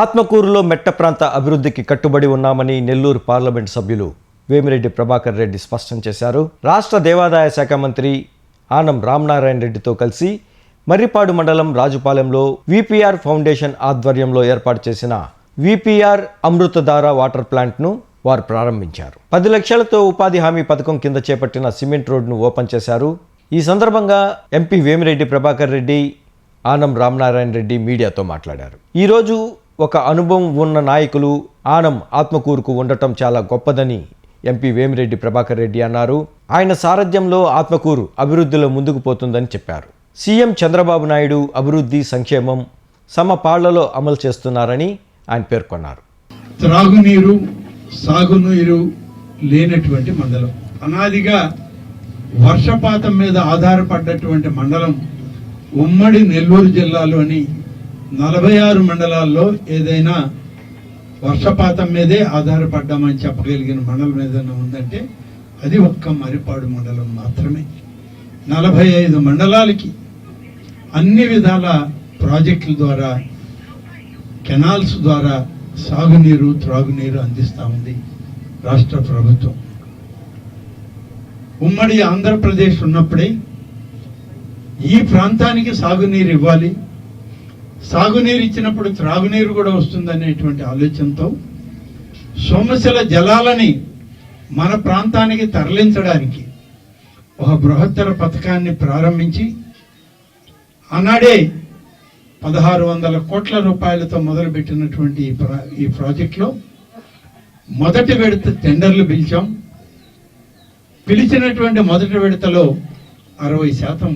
ఆత్మకూరులో మెట్ట ప్రాంత అభివృద్ధికి కట్టుబడి ఉన్నామని నెల్లూరు పార్లమెంట్ సభ్యులు వేమిరెడ్డి ప్రభాకర్ రెడ్డి స్పష్టం చేశారు. రాష్ట్ర దేవాదాయ శాఖ మంత్రి ఆనం రామనారాయణ రెడ్డితో కలిసి మర్రిపాడు మండలం రాజుపాలెంలో విపిఆర్ ఫౌండేషన్ ఆధ్వర్యంలో ఏర్పాటు చేసిన విపిఆర్ అమృతధార వాటర్ ప్లాంట్ను వారు ప్రారంభించారు. పది లక్షలతో ఉపాధి హామీ పథకం కింద చేపట్టిన సిమెంట్ రోడ్ను ఓపెన్ చేశారు. ఈ సందర్భంగా ఎంపీ వేమిరెడ్డి ప్రభాకర్ రెడ్డి ఆనం రామనారాయణ రెడ్డి మీడియాతో మాట్లాడారు. ఈరోజు ఒక అనుభవం ఉన్న నాయకులు ఆనం ఆత్మకూరుకు ఉండటం చాలా గొప్పదని ఎంపీ వేమిరెడ్డి ప్రభాకర్ రెడ్డి అన్నారు. ఆయన సారథ్యంలో ఆత్మకూరు అభివృద్ధిలో ముందుకు పోతుందని చెప్పారు. సీఎం చంద్రబాబు నాయుడు అభివృద్ధి సంక్షేమం సమపాళ్ళలో అమలు చేస్తున్నారని ఆయన పేర్కొన్నారు. త్రాగునీరు సాగునీరు లేనటువంటి మండలం. అనాదిగా వర్షపాతం మీద ఆధారపడ్డటువంటి మండలం ఉమ్మడి నెల్లూరు జిల్లాలోని నలభై ఆరు మండలాల్లో ఏదైనా వర్షపాతం మీదే ఆధారపడ్డామని చెప్పగలిగిన మండలం ఏదైనా ఉందంటే అది ఒక్క మరిపాడు మండలం మాత్రమే. నలభై ఐదు మండలాలకి అన్ని విధాల ప్రాజెక్టుల ద్వారా కెనాల్స్ ద్వారా సాగునీరు త్రాగునీరు అందిస్తా ఉంది రాష్ట్ర ప్రభుత్వం. ఉమ్మడి ఆంధ్రప్రదేశ్ ఉన్నప్పుడే ఈ ప్రాంతానికి సాగునీరు ఇవ్వాలి. సాగునీరు ఇచ్చినప్పుడు త్రాగునీరు కూడా వస్తుందనేటువంటి ఆలోచనతో సోమశిల జలాలని మన ప్రాంతానికి తరలించడానికి ఒక బృహత్తర పథకాన్ని ప్రారంభించి ఆనాడే పదహారు వందల కోట్ల రూపాయలతో మొదలుపెట్టినటువంటి ఈ ప్రా- ఈ ప్రాజెక్టులో మొదటి విడత టెండర్లు పిలిచాం. పిలిచినటువంటి మొదటి విడతలో అరవై శాతం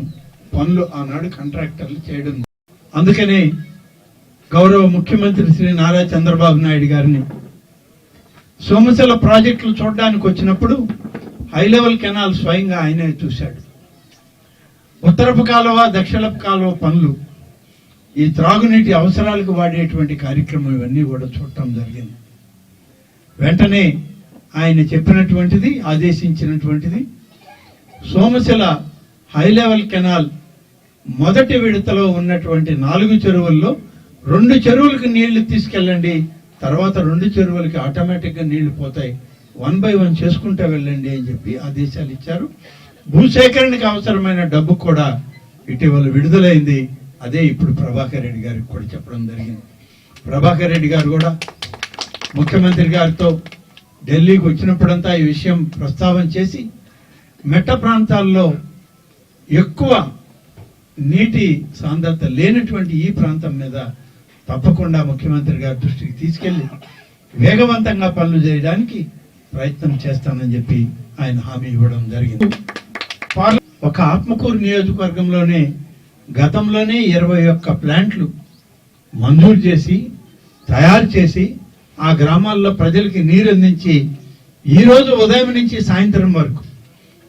పనులు ఆనాడు కాంట్రాక్టర్లు చేయడం అందుకనే గౌరవ ముఖ్యమంత్రి శ్రీ నారా చంద్రబాబు నాయుడు గారిని సోమశిల ప్రాజెక్టులు చూడడానికి వచ్చినప్పుడు హై లెవెల్ కెనాల్ స్వయంగా ఆయనే చూశాడు. ఉత్తరపు కాలువ దక్షిణపు కాలువ పనులు ఈ త్రాగునీటి అవసరాలకు వాడేటువంటి కార్యక్రమం ఇవన్నీ కూడా చూడటం జరిగింది. వెంటనే ఆయన చెప్పినటువంటిది ఆదేశించినటువంటిది సోమశిల హై లెవెల్ కెనాల్ మొదటి విడతలో ఉన్నటువంటి నాలుగు చెరువుల్లో రెండు చెరువులకు నీళ్ళు తీసుకెళ్ళండి తర్వాత రెండు చెరువులకి ఆటోమేటిక్గా నీళ్ళు పోతాయి. వన్ బై వన్ చేసుకుంటూ వెళ్ళండి అని చెప్పి ఆదేశాలు ఇచ్చారు. భూసేకరణకు అవసరమైన డబ్బు కూడా ఇటీవల విడుదలైంది. అదే ఇప్పుడు ప్రభాకర్ రెడ్డి గారికి కూడా చెప్పడం జరిగింది. ప్రభాకర్ రెడ్డి గారు కూడా ముఖ్యమంత్రి గారితో ఢిల్లీకి వచ్చినప్పుడంతా ఈ విషయం ప్రస్తావన చేసి మెట్ట ప్రాంతాల్లో ఎక్కువ నీటి సాంద్రత లేనటువంటి ఈ ప్రాంతం మీద తప్పకుండా ముఖ్యమంత్రి గారి దృష్టికి తీసుకెళ్ళి వేగవంతంగా పనులు చేయడానికి ప్రయత్నం చేస్తానని చెప్పి ఆయన హామీ ఇవ్వడం జరిగింది. ఒక ఆత్మకూరు నియోజకవర్గంలోనే గతంలోనే ఇరవై ఒక్క ప్లాంట్లు మంజూరు చేసి తయారు చేసి ఆ గ్రామాల్లో ప్రజలకి నీరు అందించి ఈ రోజు ఉదయం నుంచి సాయంత్రం వరకు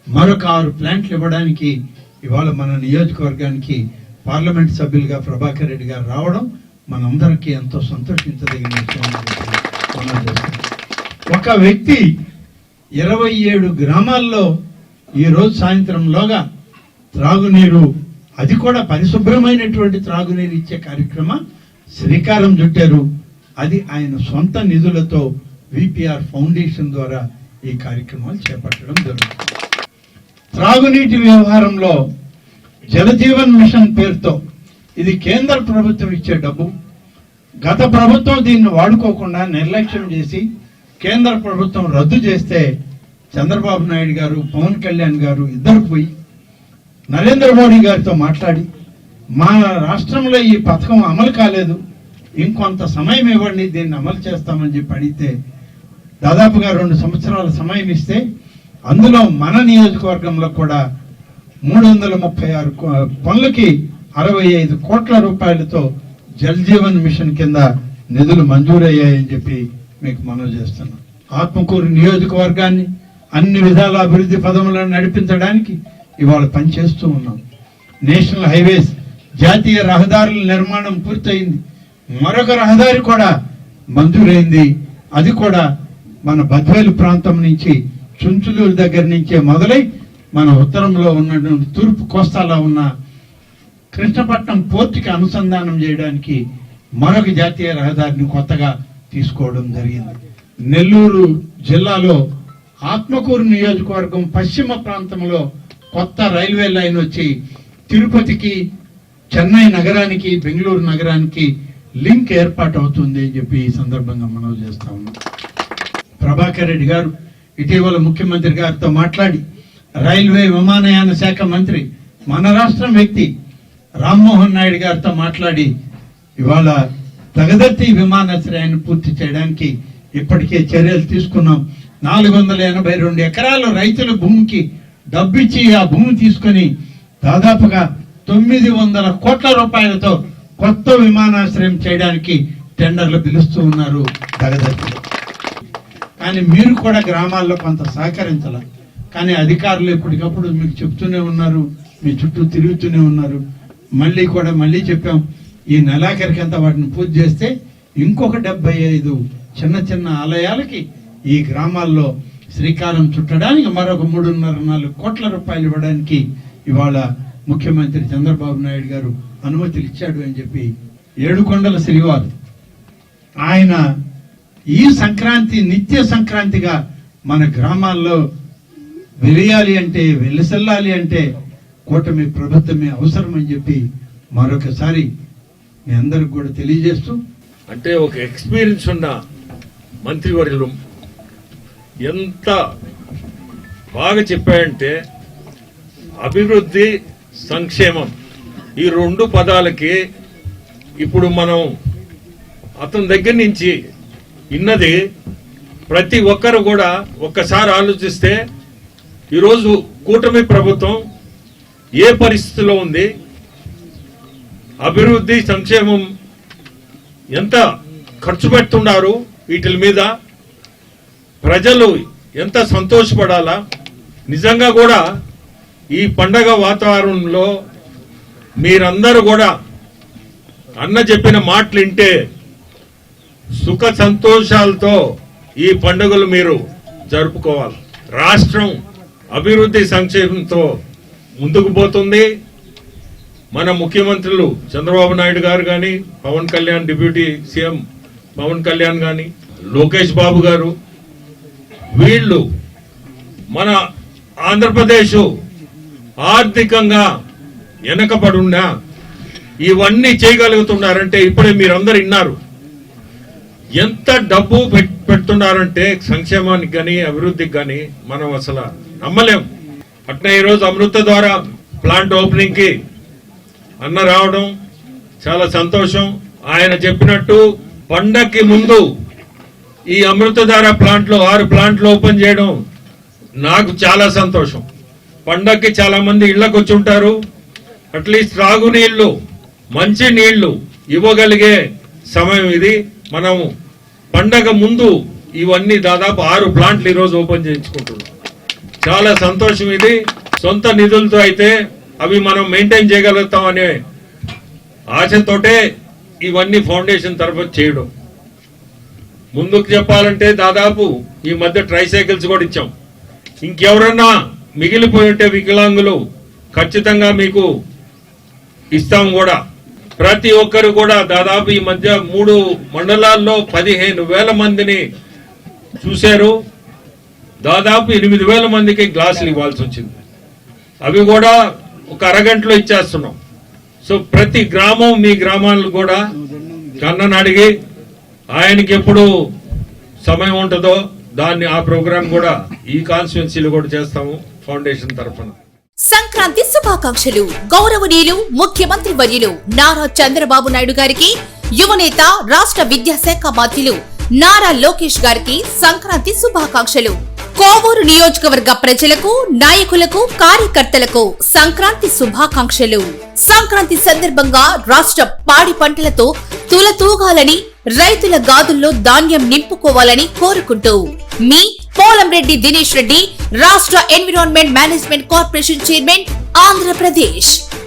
మరొక ఆరు ప్లాంట్లు ఇవ్వడానికి ఇవాళ మన నియోజకవర్గానికి పార్లమెంట్ సభ్యులుగా ప్రభాకర్ రెడ్డి గారు రావడం మనందరికీ ఎంతో సంతోషించదగిన విషయం ఒక వ్యక్తి ఇరవై ఏడు గ్రామాల్లో ఈ రోజు సాయంత్రంలోగా త్రాగునీరు అది కూడా పరిశుభ్రమైనటువంటి త్రాగునీరు ఇచ్చే కార్యక్రమం శ్రీకారం చుట్టారు. అది ఆయన సొంత నిధులతో విపిఆర్ ఫౌండేషన్ ద్వారా ఈ కార్యక్రమాలు చేపట్టడం జరుగుతుంది. త్రాగునీటి వ్యవహారంలో జలజీవన్ మిషన్ పేరుతో ఇది కేంద్ర ప్రభుత్వం ఇచ్చే డబ్బు. గత ప్రభుత్వం దీన్ని వాడుకోకుండా నిర్లక్ష్యం చేసి కేంద్ర ప్రభుత్వం రద్దు చేస్తే చంద్రబాబు నాయుడు గారు పవన్ కళ్యాణ్ గారు ఇద్దరు పోయి నరేంద్ర మోడీ గారితో మాట్లాడి మా రాష్ట్రంలో ఈ పథకం అమలు కాలేదు ఇంకొంత సమయం ఇవ్వండి దీన్ని అమలు చేస్తామని చెప్పి అడిగితే దాదాపుగా రెండు సంవత్సరాల సమయం ఇస్తే అందులో మన నియోజకవర్గంలో కూడా మూడు వందల ముప్పై ఆరు కో- పనులకి అరవై ఐదు కోట్ల రూపాయలతో జల్ జీవన్ మిషన్ కింద నిధులు మంజూరయ్యాయని చెప్పి మీకు మనవి చేస్తున్నాం. ఆత్మకూరు నియోజకవర్గాన్ని అన్ని విధాల అభివృద్ధి పదములను నడిపించడానికి ఇవాళ పనిచేస్తూ ఉన్నాం. నేషనల్ హైవేస్ జాతీయ రహదారుల నిర్మాణం పూర్తయింది. మరొక రహదారి కూడా మంజూరైంది. అది కూడా మన బద్వేలు ప్రాంతం నుంచి చుంచులూరు దగ్గర నుంచే మొదలై మన ఉత్తరంలో ఉన్న తూర్పు కోస్తాలో ఉన్న కృష్ణపట్నం పోర్టుకి అనుసంధానం చేయడానికి మరొక జాతీయ రహదారిని కొత్తగా తీసుకోవడం జరిగింది. నెల్లూరు జిల్లాలో ఆత్మకూరు నియోజకవర్గం పశ్చిమ ప్రాంతంలో కొత్త రైల్వే లైన్ వచ్చి తిరుపతికి చెన్నై నగరానికి బెంగళూరు నగరానికి లింక్ ఏర్పాటు అవుతుంది అని చెప్పి ఈ సందర్భంగా మనవి చేస్తా ఉన్నాం. ప్రభాకర్ రెడ్డి గారు ఇటీవల ముఖ్యమంత్రి గారితో మాట్లాడి రైల్వే విమానయాన శాఖ మంత్రి మన రాష్ట్రం వ్యక్తి రామ్మోహన్ నాయుడు గారితో మాట్లాడి ఇవాళ తగదత్తి విమానాశ్రయాన్ని పూర్తి చేయడానికి ఇప్పటికే చర్యలు తీసుకున్నాం. నాలుగు వందల ఎనభై రెండు ఎకరాలు రైతుల భూమికి డబ్బిచ్చి ఆ భూమి తీసుకొని దాదాపుగా తొమ్మిది వందల కోట్ల రూపాయలతో కొత్త విమానాశ్రయం చేయడానికి టెండర్లు పిలుస్తూ ఉన్నారు తగదత్తిలో కానీ మీరు కూడా గ్రామాల్లో కొంత సహకరించాలి. కానీ అధికారులు ఎప్పటికప్పుడు మీకు చెప్తూనే ఉన్నారు మీ చుట్టూ తిరుగుతూనే ఉన్నారు. మళ్ళీ కూడా మళ్ళీ చెప్పాం ఈ నెలాఖరికంతా వాటిని పూర్తి చేస్తే ఇంకొక డెబ్బై ఐదు చిన్న చిన్న ఆలయాలకి ఈ గ్రామాల్లో శ్రీకారం చుట్టడానికి మరొక మూడున్నర నాలుగు కోట్ల రూపాయలు ఇవ్వడానికి ఇవాళ ముఖ్యమంత్రి చంద్రబాబు నాయుడు గారు అనుమతులు ఇచ్చాడు అని చెప్పి ఏడుకొండల శ్రీవారు. ఆయన ఈ సంక్రాంతి నిత్య సంక్రాంతిగా మన గ్రామాల్లో వెలియాలి అంటే వెలిసెల్లాలి అంటే కూటమి ప్రభుత్వమే అవసరం అని చెప్పి మరొకసారి మీ అందరికి కూడా తెలియజేస్తూ అంటే ఒక ఎక్స్పీరియన్స్ ఉన్న మంత్రివర్యులు ఎంత బాగా చెప్పాయంటే అభివృద్ధి సంక్షేమం. ఈ రెండు పదాలకి ఇప్పుడు మనం అతని దగ్గర నుంచి ఇన్నది ప్రతి ఒక్కరు కూడా ఒక్కసారి ఆలోచిస్తే ఈరోజు కూటమి ప్రభుత్వం ఏ పరిస్థితిలో ఉంది? అభివృద్ధి సంక్షేమం ఎంత ఖర్చు పెడుతున్నారు వీటి మీద? ప్రజలు ఎంత సంతోషపడాలా? నిజంగా కూడా ఈ పండగ వాతావరణంలో మీరందరూ కూడా అన్న చెప్పిన మాటలు వింటే సుఖ సంతోషాలతో ఈ పండుగలు మీరు జరుపుకోవాలి. రాష్ట్రం అభివృద్ధి సంక్షేమంతో ముందుకు పోతుంది. మన ముఖ్యమంత్రులు చంద్రబాబు నాయుడు గారు కానీ పవన్ కళ్యాణ్ డిప్యూటీ సీఎం పవన్ కళ్యాణ్ కానీ లోకేష్ బాబు గారు వీళ్ళు మన ఆంధ్రప్రదేశ్ ఆర్థికంగా వెనకబడున్నా ఇవన్నీ చేయగలుగుతున్నారంటే ఇప్పుడే మీరందరు విన్నారు ఎంత డబ్బు పెడుతున్నారంటే సంక్షేమానికి కానీ అభివృద్ధికి కానీ మనం అసలు నమ్మలేం. అట్నే ఈరోజు అమృత ద్వారా ప్లాంట్ ఓపెనింగ్కి అన్న రావడం చాలా సంతోషం. ఆయన చెప్పినట్టు పండక్కి ముందు ఈ అమృతధార ప్లాంట్లో ఆరు ప్లాంట్లు ఓపెన్ చేయడం నాకు చాలా సంతోషం. పండక్కి చాలా మంది ఇళ్ళకు వచ్చి ఉంటారు. అట్లీస్ట్ త్రాగునీళ్ళు మంచి నీళ్ళు ఇవ్వగలిగే సమయం ఇది. మనం పండగ ముందు ఇవన్నీ దాదాపు ఆరు ప్లాంట్లు ఈరోజు ఓపెన్ చేయించుకుంటున్నాం. చాలా సంతోషం ఇది. సొంత నిధులతో అయితే అవి మనం మెయింటైన్ చేయగలుగుతాం అనే ఆశతోటే ఇవన్నీ ఫౌండేషన్ తరఫు చేయడం. ముందుకు చెప్పాలంటే దాదాపు ఈ మధ్య ట్రైసైకిల్స్ కూడా ఇచ్చాం. ఇంకెవరన్నా మిగిలిపోయి ఉంటే వికలాంగులు ఖచ్చితంగా మీకు ఇస్తాం కూడా. ప్రతి ఒక్కరు కూడా దాదాపు ఈ మధ్య మూడు మండలాల్లో పదిహేను వేల మందిని చూశారు. దాదాపు ఎనిమిది వేల మందికి గ్లాసులు ఇవ్వాల్సి వచ్చింది. అవి కూడా ఒక అరగంటలో ఇచ్చేస్తున్నాం. సో ప్రతి గ్రామం మీ గ్రామాలను కూడా కన్నను అడిగి ఆయనకి ఎప్పుడు సమయం ఉంటుందో దాన్ని ఆ ప్రోగ్రాం కూడా ఈ కాన్స్టిట్యున్సీలు కూడా చేస్తాము ఫౌండేషన్ తరఫున. సంక్రాంతి శుభాకాంక్షలు. గౌరవనీయులు ముఖ్యమంత్రి వర్యులు నారా చంద్రబాబు నాయుడు గారికి యువనేత రాష్ట్ర విద్యాశాఖ మంత్రులు నారా లోకేష్ గారికి సంక్రాంతి శుభాకాంక్షలు. కోవూరు నియోజకవర్గ ప్రజలకు నాయకులకు కార్యకర్తలకు సంక్రాంతి శుభాకాంక్షలు. సంక్రాంతి సందర్భంగా రాష్ట్ర పాడి పంటలతో తులతూగాలని రైతుల గాదుల్లో ధాన్యం నింపుకోవాలని కోరుకుంటూ మీ పోలంరెడ్డి దినేష్ రెడ్డి రాష్ట్ర environment management corporation chairman Andhra Pradesh.